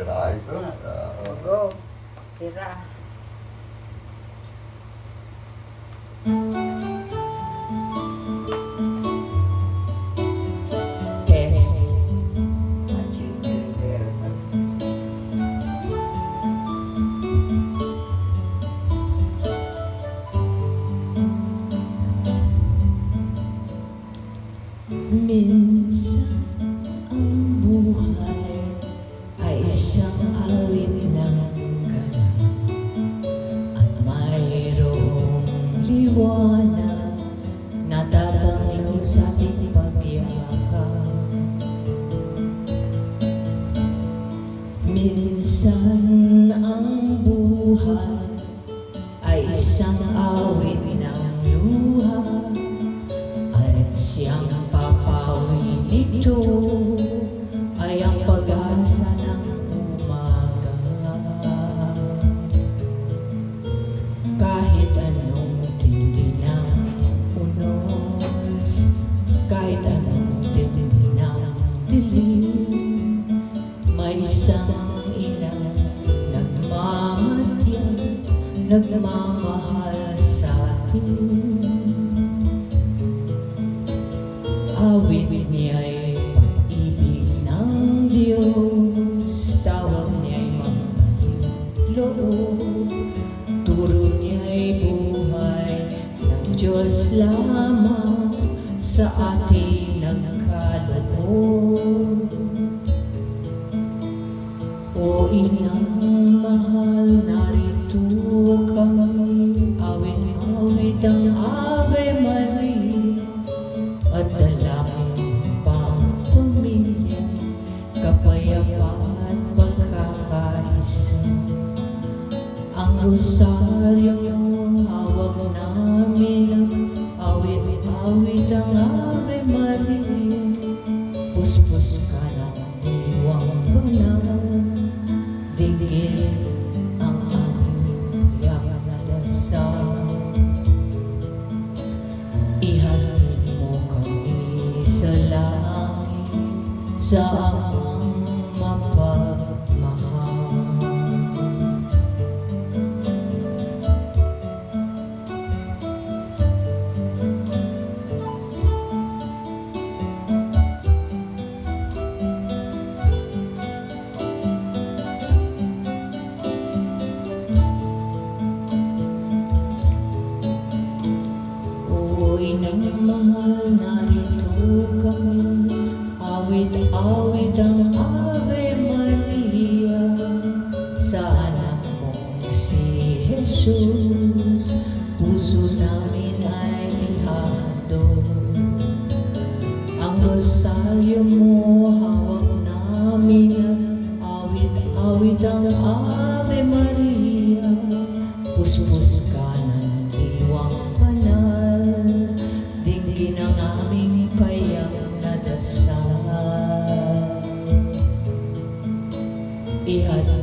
tirahin ko na. Ah. Tira. Liwanag na tatanglaw sa ating pagyakap Minsan ang buhay nagmamahal sa atin. Awit niya'y pag-ibig ng Diyos Tawag niya'y mamaliloob Turo niya'y buhay ng Diyos lamang Sa ating nagkaloob O inang rosaryo hawag namin, awit-awit ang Ave Maria, puspos ka ng diwang banal, digil ang aming yak na dasal. Ihatid mo kami sa langit sa amang mahal, narito kami. Awit-awit ang Ave Maria. Sa anak si Jesus Puso namin ay ihado Ang rosaryo mo hawak namin Awit-awit ang Ave Maria. Puspos ka ng diwang na dasal Ihatid